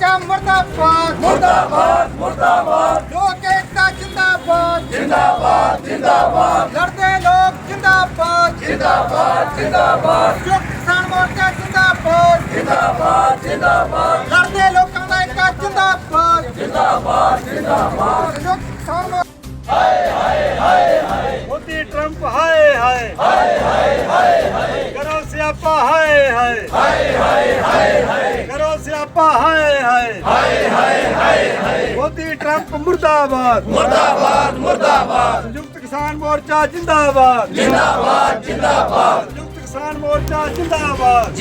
ਚਾ ਮੁਰਦਾਬਾਦ। ਮੁਰਦਾਬਾਦ ਮੁਰਦਾਬਾਦ। ਲੋਕ ਏਕਤਾ ਜਿੰਦਾਬਾਦ। ਜਿੰਦਾਬਾਦ ਜਿੰਦਾਬਾਦ। ਲੜਦੇ ਲੋਕ ਜਿੰਦਾਬਾਦ। ਜਿੰਦਾਬਾਦ ਜਿੰਦਾਬਾਦ। ਜੋ ਕਿਸਾਨ ਮੋਰਚਾ ਜਿੰਦਾਬਾਦ। ਜਿੰਦਾਬਾਦ ਜਿੰਦਾਬਾਦ। ਲੜਦੇ ਲੋਕਾਂ ਕਰੋ ਸਿਆਪਾ ਹਾਏ। ਹਾਏ ਹਾਏ ਹਾਏ ਹਾਏ। ਮੋਦੀ ਟਰੰਪ ਮੁਰਦਾਬਾਦ। ਮੁਰਦਾਬਾਦ ਮੁਰਦਾਬਾਦ। ਸੰਯੁਕਤ ਕਿਸਾਨ ਮੋਰਚਾ ਜਿੰਦਾਬਾਦ। ਜਿੰਦਾਬਾਦ ਜਿੰਦਾਬਾਦ। ਸੰਯੁਕਤ ਕਿਸਾਨ ਮੋਰਚਾ ਜਿੰਦਾਬਾਦ।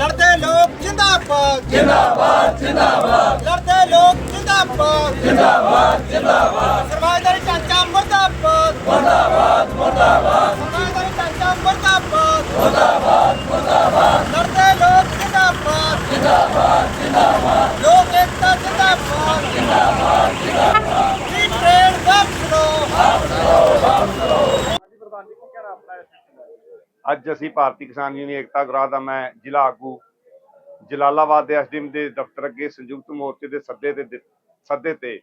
ਲੜਦੇ ਲੋਕ ਜਿੰਦਾਬਾਦ। ਜਿੰਦਾਬਾਦ ਜਿੰਦਾਬਾਦ। ਲੜਦੇ ਲੋਕ ਜਿੰਦਾਬਾਦ। ਜਿੰਦਾਬਾਦ ਜਿੰਦਾਬਾਦ। ਸਰਵਾਇਦਾਰੀ ਢਾਂਚਾ ਮੁਰਦਾਬਾਦ। ਮੁਰਦਾਬਾਦ ਮੁਰਦਾਬਾਦ ਸਰਵਾਇਦਾਰੀ ਢਾਂਚਾ ਮੁਰਦਾਬਾਦ ਮੁਰਦਾਬਾਦ ਮੁਰਦਾਬਾਦ ਲੜਦੇ ਲੋਕ ਜਿੰਦਾਬਾਦ ਜਿੰਦਾਬਾਦ ਜਿੰਦਾਬਾਦ ਲੋਕ ਏਕਤਾ ਜਿੰਦਾਬਾਦ ਜਿੰਦਾਬਾਦ ਜਿੰਦਾਬਾਦ ਕੀ ਟ੍ਰੇਨ ਵਾਪਸ ਲਓ ਅੱਜ ਅਸੀਂ ਭਾਰਤੀ ਕਿਸਾਨ ਯੂਨੀਅਨ ਏਕਤਾ ਗਰਾਹ ਦਾ ਮੈਂ ਜ਼ਿਲ੍ਹਾ ਆਗੂ, ਜਲਾਲਾਬਾਦ ਦੇ ਐਸਡੀਐਮ ਦੇ ਦਫ਼ਤਰ ਅੱਗੇ ਸੰਯੁਕਤ ਮੋਰਚੇ ਦੇ ਸੱਦੇ ਤੇ ਸੱਦੇ ਤੇ,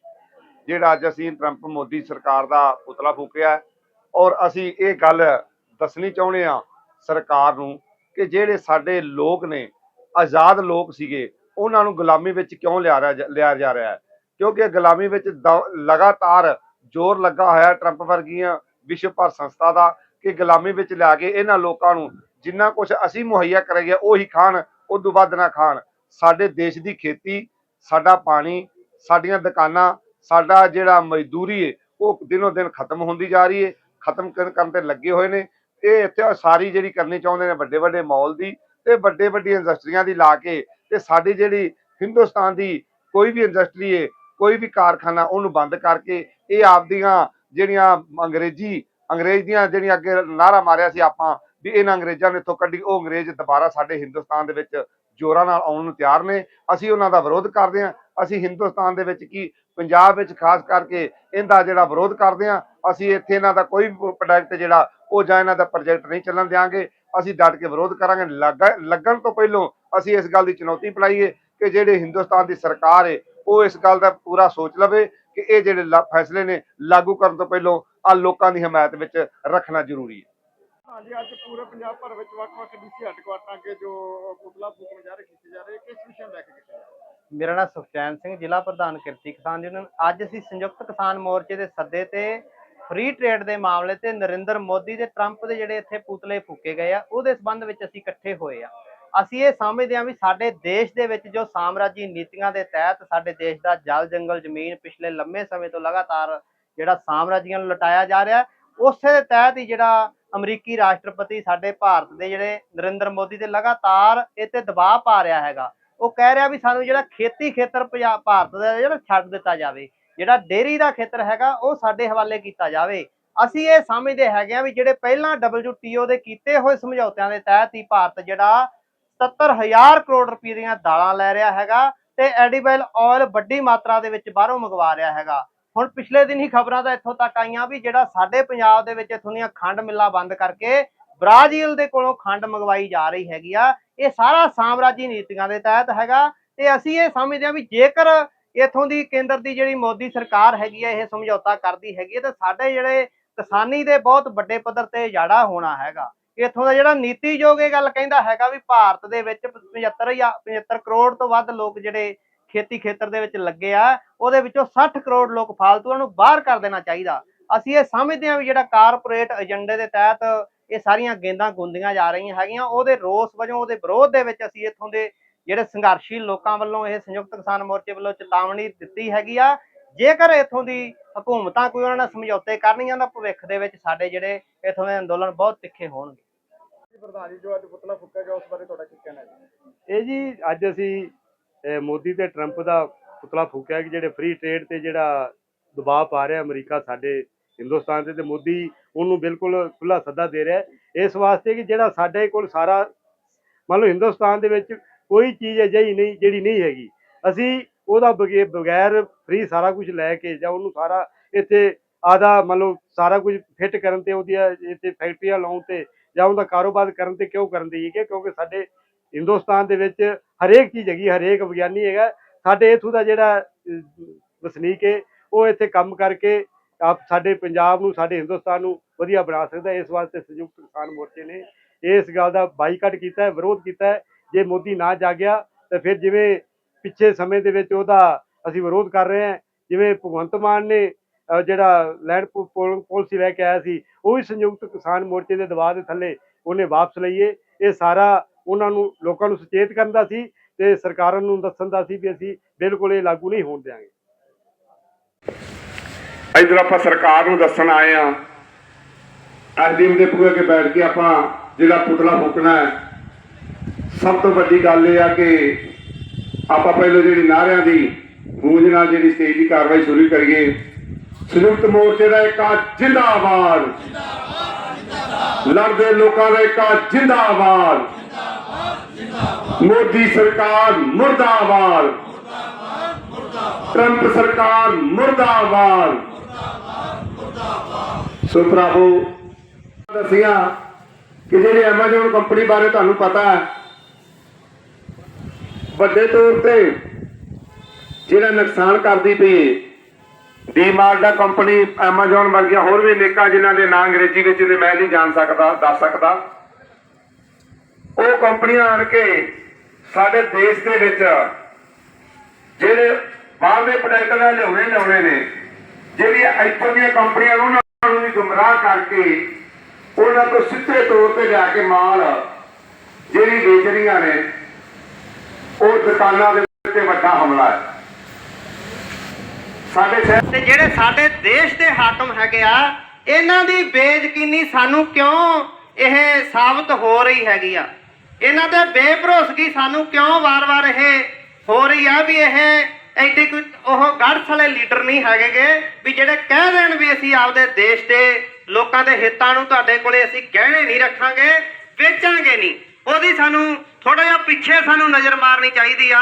ਜਿਹੜਾ ਅੱਜ ਅਸੀਂ ਟਰੰਪ ਮੋਦੀ ਸਰਕਾਰ ਦਾ ਪੁਤਲਾ ਫੂਕਿਆ ਔਰ ਅਸੀਂ ਇਹ ਗੱਲ ਦੱਸਣੀ ਚਾਹੁੰਦੇ ਆ ਸਰਕਾਰ ਨੂੰ ਕਿ ਜਿਹੜੇ ਸਾਡੇ ਲੋਕ ਨੇ, ਆਜ਼ਾਦ ਲੋਕ ਸੀਗੇ, ਉਹਨਾਂ ਨੂੰ ਗੁਲਾਮੀ ਵਿੱਚ ਕਿਉਂ ਲਿਆ ਰਿਹਾ ਲਿਆ ਜਾ ਰਿਹਾ ਹੈ? ਕਿਉਂਕਿ ਗੁਲਾਮੀ ਵਿੱਚ ਦ- ਲਗਾਤਾਰ ਜ਼ੋਰ ਲੱਗਾ ਹੋਇਆ ਟਰੰਪ ਵਰਗੀਆਂ ਵਿਸ਼ਵ ਭਰ ਸੰਸਥਾ ਦਾ ਕਿ ਗੁਲਾਮੀ ਵਿੱਚ ਲਿਆ ਕੇ ਇਹਨਾਂ ਲੋਕਾਂ ਨੂੰ ਜਿੰਨਾ ਕੁਝ ਅਸੀਂ ਮੁਹੱਈਆ ਕਰਾਈਏ, ਉਹੀ ਖਾਣ ਉਦੋਂ ਵੱਧ ਨਾ ਖਾਣ। ਸਾਡੇ ਦੇਸ਼ ਦੀ ਖੇਤੀ, ਸਾਡਾ ਪਾਣੀ, ਸਾਡੀਆਂ ਦੁਕਾਨਾਂ, ਸਾਡਾ ਜਿਹੜਾ ਮਜ਼ਦੂਰੀ ਹੈ ਉਹ ਦਿਨੋ ਦਿਨ ਖਤਮ ਹੁੰਦੀ ਜਾ ਰਹੀ ਹੈ ਖਤਮ ਕਰਨ ਕਰਨ ਤੇ ਲੱਗੇ ਹੋਏ ਨੇ। ਇਹ ਇੱਥੇ ਸਾਰੀ ਜਿਹੜੀ ਕਰਨੀ ਚਾਹੁੰਦੇ ਨੇ ਵੱਡੇ ਵੱਡੇ ਮਾਲ ਦੀ ਤੇ ਵੱਡੇ ਵੱਡੀਆਂ ਇੰਡਸਟਰੀਆਂ ਦੀ ਲਾ ਕੇ ਤੇ ਸਾਡੀ ਜਿਹੜੀ ਹਿੰਦੁਸਤਾਨ ਦੀ ਕੋਈ ਵੀ ਇੰਡਸਟਰੀ ਹੈ ਕੋਈ ਵੀ ਕਾਰਖਾਨਾ ਉਹਨੂੰ ਬੰਦ ਕਰਕੇ ਇਹ ਆਪਦੀਆਂ ਜਿਹੜੀਆਂ ਅੰਗਰੇਜ਼ੀ ਅੰਗਰੇਜ਼ ਦੀਆਂ ਜਿਹੜੀਆਂ ਅੱਗੇ ਨਾਰਾ ਮਾਰਿਆ ਸੀ ਆਪਾਂ ਵੀ ਇਹਨਾਂ ਅੰਗਰੇਜ਼ਾਂ ਨੇ ਇੱਥੋਂ ਕੱਢੀ, ਉਹ ਅੰਗਰੇਜ਼ ਦੁਬਾਰਾ ਸਾਡੇ ਹਿੰਦੁਸਤਾਨ ਦੇ ਵਿੱਚ ਜ਼ੋਰਾਂ ਨਾਲ ਆਉਣ ਨੂੰ ਤਿਆਰ ਨੇ। ਅਸੀਂ ਉਹਨਾਂ ਦਾ ਵਿਰੋਧ ਕਰਦੇ ਹਾਂ। ਅਸੀਂ ਹਿੰਦੁਸਤਾਨ ਦੇ ਵਿੱਚ ਕੀ, ਪੰਜਾਬ ਵਿੱਚ ਖਾਸ ਕਰਕੇ ਇਹਦਾ ਜਿਹੜਾ ਵਿਰੋਧ ਕਰਦੇ ਹਾਂ, ਅਸੀਂ ਇੱਥੇ ਇਹਨਾਂ ਦਾ ਕੋਈ ਪ੍ਰੋਡਕਟ ਜਿਹੜਾ, ਉਹ ਜਾਂ ਇਹਨਾਂ ਦਾ ਪ੍ਰੋਜੈਕਟ ਨਹੀਂ ਚੱਲਣ ਦਿਆਂਗੇ। ਅਸੀਂ ਡਟ ਕੇ ਵਿਰੋਧ ਕਰਾਂਗੇ। ਲੱਗਾ- ਲੱਗਣ ਤੋਂ ਪਹਿਲਾਂ ਅਸੀਂ ਇਸ ਗੱਲ ਦੀ ਚੁਣੌਤੀ ਪਲਾਈਏ ਕਿ ਜਿਹੜੇ ਹਿੰਦੁਸਤਾਨ ਦੀ ਸਰਕਾਰ ਹੈ ਉਹ ਇਸ ਗੱਲ ਦਾ ਪੂਰਾ ਸੋਚ ਲਵੇ ਕਿ ਇਹ ਜਿਹੜੇ ਫੈਸਲੇ ਨੇ ਲਾਗੂ ਕਰਨ ਤੋਂ ਪਹਿਲਾਂ ਆ ਲੋਕਾਂ ਦੀ ਹਮਾਇਤ ਵਿੱਚ ਰੱਖਣਾ ਜ਼ਰੂਰੀ ਹੈ। ਹਾਂਜੀ ਅੱਜ ਪੂਰੇ ਪੰਜਾਬ ਭਰ ਵਿੱਚ ਵੱਖ-ਵੱਖ ਡੀਸੀ ਹੈੱਡਕੁਆਟਰਾਂ ਅੱਗੇ ਜੋ ਪੁਤਲਾ ਫੂਕਣ ਜਾ ਰਹੇ ਕੀਤੇ ਜਾ ਰਹੇ ਕਿਸ ਵਿਸ਼ੇ ਨੂੰ ਲੈ ਕੇ ਕੀਤੇ ਜਾ ਰਹੇ? ਮੇਰਾ ਨਾਮ ਸੁਖਚੈਨ ਸਿੰਘ ਜ਼ਿਲ੍ਹਾ ਪ੍ਰਧਾਨ ਕਿਰਤੀ ਕਿਸਾਨ ਯੂਨੀਅਨ। ਅੱਜ ਅਸੀਂ ਸੰਯੁਕਤ ਕਿਸਾਨ ਮੋਰਚੇ ਦੇ ਸੱਦੇ ਤੇ ਫ੍ਰੀ ਟ੍ਰੇਡ ਦੇ ਮਾਮਲੇ ਤੇ ਨਰਿੰਦਰ ਮੋਦੀ ਤੇ ਟਰੰਪ ਦੇ ਜਿਹੜੇ ਇੱਥੇ ਪੁਤਲੇ ਫੂਕੇ ਗਏ ਆ ਉਹਦੇ ਸੰਬੰਧ ਵਿੱਚ ਅਸੀਂ ਇਕੱਠੇ ਹੋਏ ਆ। ਅਸੀਂ ਇਹ ਸਮਝਦੇ ਹਾਂ ਵੀ ਸਾਡੇ ਦੇਸ਼ ਦੇ ਵਿੱਚ ਜੋ ਸਾਮਰਾਜੀ ਨੀਤੀਆਂ ਦੇ ਤਹਿਤ ਸਾਡੇ ਦੇਸ਼ ਦਾ ਜਲ ਜੰਗਲ ਜ਼ਮੀਨ ਪਿਛਲੇ ਲੰਮੇ ਸਮੇਂ ਤੋਂ ਲਗਾਤਾਰ ਜਿਹੜਾ ਸਾਮਰਾਜੀਆਂ ਨੂੰ ਲਟਾਇਆ ਜਾ ਰਿਹਾ ਉਸੇ ਦੇ ਤਹਿਤ ਹੀ ਜਿਹੜਾ ਅਮਰੀਕੀ ਰਾਸ਼ਟਰਪਤੀ ਸਾਡੇ ਭਾਰਤ ਦੇ ਜਿਹੜੇ ਨਰਿੰਦਰ ਮੋਦੀ ਤੇ ਲਗਾਤਾਰ ਇਹ ਤੇ ਦਬਾਅ ਪਾ ਰਿਹਾ ਹੈਗਾ। ਉਹ ਕਹਿ ਰਿਹਾ ਵੀ ਸਾਨੂੰ ਜਿਹੜਾ ਖੇਤੀ ਖੇਤਰ ਪੰਜਾਬ ਭਾਰਤ ਦਾ ਜਿਹੜਾ ਛੱਡ ਦਿੱਤਾ ਜਾਵੇ, ਜਿਹੜਾ ਡੇਰੀ ਦਾ ਖੇਤਰ ਹੈਗਾ, ਉਹ ਸਾਡੇ ਹਵਾਲੇ ਕੀਤਾ ਜਾਵੇ। ਅਸੀਂ ਇਹ ਸਮਝਦੇ ਹੈਗੇ ਆ ਵੀ ਜਿਹੜੇ ਪਹਿਲਾਂ WTO ਦੇ ਕੀਤੇ ਹੋਏ ਸਮਝੌਤਿਆਂ ਦੇ ਤਹਿਤ ਹੀ ਭਾਰਤ ਜਿਹੜਾ 70000 ਕਰੋੜ ਰੁਪਏ ਦੀਆਂ ਦਾਲਾਂ ਲੈ ਰਿਹਾ ਹੈਗਾ ਤੇ ਐਡੀਬਲ ਆਇਲ ਵੱਡੀ ਮਾਤਰਾ ਦੇ ਵਿੱਚ ਬਾਹਰੋਂ ਮੰਗਵਾ ਰਿਹਾ ਹੈਗਾ। ਹੁਣ ਪਿਛਲੇ ਦਿਨ ਹੀ ਖਬਰਾਂ ਤਾਂ ਇੱਥੋਂ ਤੱਕ ਆਈਆਂ ਵੀ ਜਿਹੜਾ ਸਾਡੇ ਪੰਜਾਬ ਦੇ ਵਿੱਚ ਇੱਥੋਂ ਦੀਆਂ ਖੰਡ ਮਿੱਲਾਂ ਬੰਦ ਕਰਕੇ ਬ੍ਰਾਜ਼ੀਲ ਦੇ ਕੋਲੋਂ ਖੰਡ ਮੰਗਵਾਈ ਜਾ ਰਹੀ ਹੈਗੀ ਆ, ਇਹ ਸਾਰਾ ਸਾਮਰਾਜੀ ਨੀਤੀਆਂ ਦੇ ਤਹਿਤ ਹੈਗਾ ਤੇ ਅਸੀਂ ਇਹ ਸਮਝਦੇ ਹਾਂ ਵੀ ਜੇਕਰ ਇਥੋਂ ਦੀ ਕੇਂਦਰ ਦੀ ਜਿਹੜੀ ਮੋਦੀ ਸਰਕਾਰ ਹੈਗੀ ਹੈ ਇਹ ਸਮਝੌਤਾ ਕਰਦੀ ਹੈਗੀ ਹੈ ਤਾਂ ਸਾਡੇ ਜਿਹੜੇ ਕਿਸਾਨੀ ਦੇ ਬਹੁਤ ਵੱਡੇ ਪੱਧਰ ਤੇ ਜਾੜਾ ਹੋਣਾ ਹੈਗਾ। ਇਥੋਂ ਦਾ ਜਿਹੜਾ ਨੀਤੀਯੋਗ ਇਹ ਗੱਲ ਕਹਿੰਦਾ ਹੈਗਾ ਵੀ ਭਾਰਤ ਦੇ ਵਿੱਚ 75 ਜਾਂ 75 ਕਰੋੜ ਤੋਂ ਵੱਧ ਲੋਕ ਜਿਹੜੇ ਖੇਤੀ ਖੇਤਰ ਦੇ ਵਿੱਚ ਲੱਗੇ ਆ, ਉਹਦੇ ਵਿੱਚੋਂ 60 ਕਰੋੜ ਲੋਕ ਫਾਲਤੂਆਂ ਨੂੰ ਬਾਹਰ ਕਰ ਦੇਣਾ ਚਾਹੀਦਾ। ਅਸੀਂ ਇਹ ਸਮਝਦੇ ਹਾਂ ਵੀ ਜਿਹੜਾ ਕਾਰਪੋਰੇਟ ਏਜੰਡੇ ਦੇ ਤਹਿਤ ਇਹ ਸਾਰੀਆਂ ਗੇਂਦਾਂ ਗੁੰਦੀਆਂ ਜਾ ਰਹੀਆਂ ਹੈਗੀਆਂ, ਉਹਦੇ ਰੋਸ ਵਜੋਂ, ਉਹਦੇ ਵਿਰੋਧ ਦੇ ਵਿੱਚ ਅਸੀਂ ਇੱਥੋਂ ਦੇ ਜਿਹੜੇ ਸੰਘਰਸ਼ੀ ਲੋਕਾਂ ਵੱਲੋਂ ਇਹ ਸੰਯੁਕਤ ਕਿਸਾਨ ਮੋਰਚੇ ਵੱਲੋਂ ਚੇਤਾਵਨੀ ਦਿੱਤੀ ਹੈਗੀ ਆ। ਜੇਕਰ ਇੱਥੋਂ ਦੀ ਹਕੂਮਤਾਂ ਕੋਈ ਉਹਨਾਂ ਨਾਲ ਸਮਝੌਤੇ ਕਰਨੀਆਂ, ਤਾਂ ਭਵਿੱਖ ਦੇ ਵਿੱਚ ਸਾਡੇ ਜਿਹੜੇ ਇੱਥੋਂ ਦੇ ਅੰਦੋਲਨ ਬਹੁਤ ਤਿੱਖੇ ਹੋਣਗੇ। ਪ੍ਰਧਾਨ ਜੀ ਜੋ ਅੱਜ ਪੁਤਲਾ ਫੂਕਿਆ ਗਿਆ ਉਸ ਬਾਰੇ ਤੁਹਾਡਾ ਕੀ ਕਹਿਣਾ ਹੈ ਇਹ ਜੀ ਅੱਜ ਅਸੀਂ ਅਹ, ਮੋਦੀ ਤੇ ਟਰੰਪ ਦਾ ਪੁਤਲਾ ਫੂਕਿਆ ਕਿ ਜਿਹੜੇ ਫ੍ਰੀ ਟ੍ਰੇਡ ਤੇ ਜਿਹੜਾ ਦਬਾਅ ਪਾ ਰਿਹਾ ਅਮਰੀਕਾ ਸਾਡੇ ਹਿੰਦੁਸਤਾਨ ਤੇ ਤੇ ਮੋਦੀ ਉਹਨੂੰ ਬਿਲਕੁਲ ਖੁੱਲਾ ਸੱਦਾ ਦੇ ਰਿਹਾ ਇਸ ਵਾਸਤੇ ਕਿ ਜਿਹੜਾ ਸਾਡੇ ਕੋਲ ਸਾਰਾ ਮੰਨ ਲਓ ਹਿੰਦੁਸਤਾਨ ਦੇ ਵਿੱਚ ਕੋਈ ਚੀਜ਼ ਅਜਿਹੀ ਨਹੀਂ ਜਿਹੜੀ ਨਹੀਂ ਹੈਗੀ। ਅਸੀਂ ਉਹਦਾ ਬਗੇ- ਬਗੈਰ ਫ੍ਰੀ ਸਾਰਾ ਕੁਝ ਲੈ ਕੇ ਜਾਂ ਉਹਨੂੰ ਸਾਰਾ ਇੱਥੇ ਆਦਾ ਮੰਨ ਲਓ ਸਾਰਾ ਕੁਝ ਫਿੱਟ ਕਰਨ ਤੇ ਉਹਦੀਆਂ ਇੱਥੇ ਫੈਕਟਰੀਆਂ ਲਾਉਣ ਤੇ ਜਾਂ ਉਹਦਾ ਕਾਰੋਬਾਰ ਕਰਨ ਤੇ ਕਿਉਂ ਕਰਨ ਦੀ ਹੈ ਕਿਉਂਕਿ ਸਾਡੇ ਹਿੰਦੁਸਤਾਨ ਦੇ ਵਿੱਚ ਹਰੇਕ ਚੀਜ਼ ਹੈਗੀ, ਹਰੇਕ ਵਿਗਿਆਨੀ ਹੈਗਾ। ਸਾਡੇ ਇਥੋਂ ਦਾ ਜਿਹੜਾ ਵਸਨੀਕ ਹੈ ਉਹ ਇੱਥੇ ਕੰਮ ਕਰਕੇ ਆਪ ਸਾਡੇ ਪੰਜਾਬ ਨੂੰ, ਸਾਡੇ ਹਿੰਦੁਸਤਾਨ ਨੂੰ ਵਧੀਆ ਬਣਾ ਸਕਦਾ ਇਸ ਵਾਸਤੇ ਸੰਯੁਕਤ ਕਿਸਾਨ ਮੋਰਚੇ ਨੇ ਇਸ ਗੱਲ ਦਾ ਬਾਈਕਾਟ ਕੀਤਾ ਹੈ, ਵਿਰੋਧ ਕੀਤਾ ਹੈ। ਜੇ ਮੋਦੀ ਨਾ ਜਾਗਿਆ, ਤਾਂ ਫਿਰ ਜਿਵੇਂ ਪਿੱਛੇ ਸਮੇਂ ਦੇ ਵਿੱਚ ਉਹਦਾ ਅਸੀਂ ਵਿਰੋਧ ਕਰ ਰਹੇ ਹਾਂ, ਜਿਵੇਂ ਭਗਵੰਤ ਮਾਨ ਨੇ ਜਿਹੜਾ ਲੈਂਡ ਪਾਲਿਸੀ ਲੈ ਕੇ ਆਇਆ ਸੀ, ਉਹ ਵੀ ਸੰਯੁਕਤ ਕਿਸਾਨ ਮੋਰਚੇ ਦੇ ਦਬਾਅ ਦੇ ਥੱਲੇ ਉਹਨੇ ਵਾਪਸ ਲਈਏ ਇਹ ਸਾਰਾ ਉਹਨਾਂ ਨੂੰ, ਲੋਕਾਂ ਨੂੰ ਸੁਚੇਤ ਕਰਨ ਦਾ ਸੀ ਤੇ ਸਰਕਾਰਾਂ ਨੂੰ ਦੱਸਣ ਦਾ ਸੀ ਵੀ ਅਸੀਂ ਬਿਲਕੁਲ ਇਹ ਲਾਗੂ ਨਹੀਂ ਹੋਣ ਦਿਆਂਗੇ। ਇਧਰ ਆਪਾਂ ਸਰਕਾਰ ਨੂੰ ਦੱਸਣ ਆਏ ਆ। ਐਸਡੀਐਮ ਦੇ ਪੂਰੇ ਕੇ ਬੈਠ ਕੇ ਆਪਾਂ ਜਿਹੜਾ ਪੁਤਲਾ ਫੂਕਣਾ ਹੈ, ਸਭ ਤੋਂ ਵੱਡੀ ਗੱਲ ਇਹ ਆ ਕਿ ਆਪਾਂ ਪਹਿਲਾਂ ਜਿਹੜੀ ਨਾਰਿਆਂ ਦੀ ਗੂੰਜ ਨਾਲ ਜਿਹੜੀ ਸਟੇਜ ਦੀ ਕਾਰਵਾਈ ਸ਼ੁਰੂ ਕਰੀਏ ਸੰਯੁਕਤ ਮੋਰਚੇ ਦਾ ਇੱਕ ਜਿੰਦਾਬਾਦ। ਲੜਦੇ ਲੋਕਾਂ ਦਾ ਇੱਕ ਜਿੰਦਾਬਾਦ। ਮੋਦੀ ਸਰਕਾਰ ਮੁਰਦਾਬਾਦ। ਟਰੰਪ ਸਰਕਾਰ ਮੁਰਦਾਬਾਦ। ਸੋ ਭਰਾਵੋ, ਦੱਸਿਆ ਕਿ ਜਿਹੜੀ ਐਮਾਜ਼ਨ ਕੰਪਨੀ ਬਾਰੇ ਤੁਹਾਨੂੰ ਪਤਾ ਹੈ, ਵੱਡੇ ਤੌਰ ਤੇ ਜਿਹੜਾ ਨੁਕਸਾਨ ਕਰਦੀ ਪਈ ਡੀਮਾਰਟ ਕੰਪਨੀ ਐਮਾਜ਼ਨ ਵਰਗੀਆਂ ਹੋਰ ਵੀ ਨੇਕਾਂ ਜਿਨ੍ਹਾਂ ਦੇ ਨਾਂ ਅੰਗਰੇਜ਼ੀ ਵਿੱਚ ਤੇ ਮੈਂ ਨਹੀਂ ਜਾਣ ਸਕਦਾ, ਦੱਸ ਸਕਦਾ। ਉਹ ਕੰਪਨੀਆਂ ਆਣ ਕੇ ਸਾਡੇ ਦੇਸ਼ ਦੇ ਵਿੱਚ ਜਿਹੜੇ ਬਾਹਰ ਪ੍ਰੋਡਕਟ ਦਾ ਲਿਆਉਣੇ ਲਿਆਉਣੇ ਨੇ, ਜਿਹੜੀਆਂ ਇੱਥੋਂ ਦੀਆਂ ਕੰਪਨੀਆਂ ਨੂੰ, ਉਹਨਾਂ ਨੂੰ ਵੀ ਗੁੰਮਰਾਹ ਕਰਕੇ ਉਹਨਾਂ ਤੋਂ ਸਿੱਧੇ ਤੌਰ ਤੇ ਲਿਆ ਕੇ ਮਾਲ ਜਿਹੜੀ ਵੇਚ ਰਹੀਆਂ ਨੇ, ਉਹ ਦੁਕਾਨਾਂ ਦੇ ਉੱਤੇ ਵੱਡਾ ਹਮਲਾ ਹੈ। ਸਾਡੇ ਸ਼ਹਿਰ ਤੇ ਜਿਹੜੇ ਸਾਡੇ ਦੇਸ਼ ਦੇ ਹਾਕਮ ਹੈਗੇ ਆ, ਇਹਨਾਂ ਦੀ ਬੇਯਕੀਨੀ ਸਾਨੂੰ ਕਿਉਂ ਇਹ ਸਾਬਤ ਹੋ ਰਹੀ ਹੈਗੀ ਆ? ਇਹਨਾਂ ਦੇ ਬੇਭਰੋਸਗੀ ਸਾਨੂੰ ਕਿਉਂ ਵਾਰ-ਵਾਰ ਇਹ ਹੋ ਰਹੀ ਆ ਵੀ ਇਹ ਐਡੇ ਕੋਈ ਉਹ ਗੜ੍ਹ ਵਾਲੇ ਲੀਡਰ ਨਹੀਂ ਹੈਗੇਗੇ ਵੀ ਜਿਹੜੇ ਕਹਿ ਦੇਣ ਵੀ ਅਸੀਂ ਆਪਦੇ ਦੇਸ਼ ਦੇ ਲੋਕਾਂ ਦੇ ਹਿੱਤਾਂ ਨੂੰ ਤੁਹਾਡੇ ਕੋਲੇ ਅਸੀਂ ਗਹਿਣੇ ਨਹੀਂ ਰੱਖਾਂਗੇ, ਵੇਚਾਂਗੇ ਨਹੀਂ। ਉਹਦੀ ਸਾਨੂੰ ਥੋੜਾ ਜਿਹਾ ਪਿੱਛੇ ਸਾਨੂੰ ਨਜ਼ਰ ਮਾਰਨੀ ਚਾਹੀਦੀ ਆ।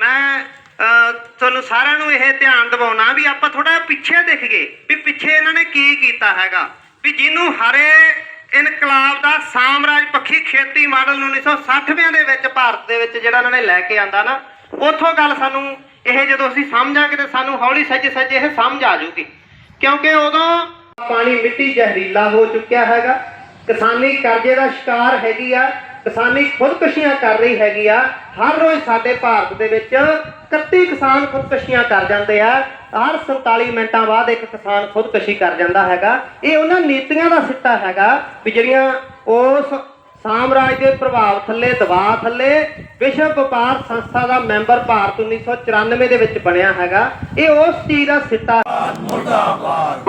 ਮੈਂ ਤੁਹਾਨੂੰ ਸਾਰਿਆਂ ਨੂੰ ਇਹ ਧਿਆਨ ਦਿਵਾਉਣਾ ਵੀ ਆਪਾਂ ਥੋੜਾ ਪਿੱਛੇ ਦੇਖ ਗਏ ਵੀ ਪਿੱਛੇ ਇਹਨਾਂ ਨੇ ਕੀ ਕੀਤਾ ਹੈਗਾ। ਵੀ ਜਿਹਨੂੰ ਹਰੇ ਇਨਕਲਾਬ ਦਾ ਸਾਮਰਾਜ ਪੱਖੀ ਖੇਤੀ ਮਾਡਲ 1960ਵਿਆਂ ਦੇ ਵਿੱਚ ਭਾਰਤ ਦੇ ਵਿੱਚ ਜਿਹੜਾ ਇਹਨਾਂ ਨੇ ਲੈ ਕੇ ਆਂਦਾ ਨਾ, ਉੱਥੋਂ ਗੱਲ ਸਾਨੂੰ ਇਹ ਜਦੋਂ ਅਸੀਂ ਸਮਝਾਂਗੇ ਤੇ ਸਾਨੂੰ ਹੌਲੀ ਸੱਜ ਸੱਜ ਇਹ ਸਮਝ ਆ ਜੂਗੀ ਕਿਉਂਕਿ ਉਦੋਂ ਪਾਣੀ ਮਿੱਟੀ ਜ਼ਹਿਰੀਲਾ ਹੋ ਚੁੱਕਿਆ ਹੈਗਾ। ਕਿਸਾਨੀ ਕਰਜ਼ੇ ਦਾ ਸ਼ਿਕਾਰ ਹੈਗੀ ਆ। ਕਿਸਾਨੀ ਖੁਦਕੁਸ਼ੀਆਂ ਕਰ ਰਹੀ ਹੈਗੀ ਆ। ਹਰ ਰੋਜ਼ ਸਾਡੇ ਭਾਰਤ ਦੇ ਵਿੱਚ 31 ਕਿਸਾਨ ਖੁਦਕੁਸ਼ੀਆਂ ਕਰ ਜਾਂਦੇ ਆ। ਹਰ 47 ਮਿੰਟਾਂ ਬਾਅਦ ਇੱਕ ਕਿਸਾਨ ਖੁਦਕੁਸ਼ੀ ਕਰ ਜਾਂਦਾ ਹੈਗਾ। ਇਹ ਉਹਨਾਂ ਨੀਤੀਆਂ ਦਾ ਸਿੱਟਾ ਹੈਗਾ ਵੀ ਜਿਹੜੀਆਂ ਉਸ ਸਾਮਰਾਜ ਦੇ ਪ੍ਰਭਾਵ ਥੱਲੇ ਦਬਾਅ ਥੱਲੇ ਵਿਸ਼ਵ ਵਪਾਰ ਸੰਸਥਾ ਦਾ ਮੈਂਬਰ ਭਾਰਤ 1994 ਦੇ ਵਿੱਚ ਬਣਿਆ ਹੈਗਾ। ਇਹ ਉਸ ਚੀਜ਼ ਦਾ ਸਿੱਟਾ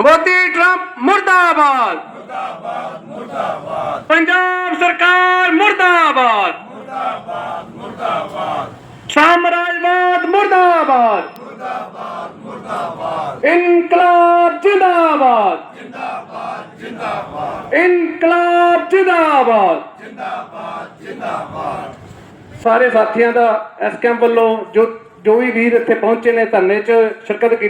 ਮੋਦੀ ਟਰੰਪ ਮੁਰਦਾਬਾਦ। ਮੁਰਦਾਬਾਦ ਮੁਰਦਾਬਾਦ। ਪੰਜਾਬ ਸਰਕਾਰ ਮੁਰਦਾਬਾਦ। ਮੁਰਦਾਬਾਦ ਮੁਰਦਾਬਾਦ। ਸਾਮਰਾਜਵਾਦ ਮੁਰਦਾਬਾਦ। ਮੁਰਦਾਬਾਦ ਮੁਰਦਾਬਾਦ। ਇਨਕਲਾਬ ਜਿੰਦਾਬਾਦ। ਜਿੰਦਾਬਾਦ ਜਿੰਦਾਬਾਦ। ਇਨਕਲਾਬ ਜਿੰਦਾਬਾਦ। ਜਿੰਦਾਬਾਦ ਜਿੰਦਾਬਾਦ। ਸਾਰੇ ਸਾਥੀਆਂ ਦਾ ਐਸ ਕੈਂਪ ਵੱਲੋਂ ਜੋ ਜੋ ਵੀ ਵੀਰ ਇੱਥੇ ਪਹੁੰਚੇ ਨੇ ਧਰਨੇ 'ਚ ਸ਼ਿਰਕਤ ਕੀਤੀ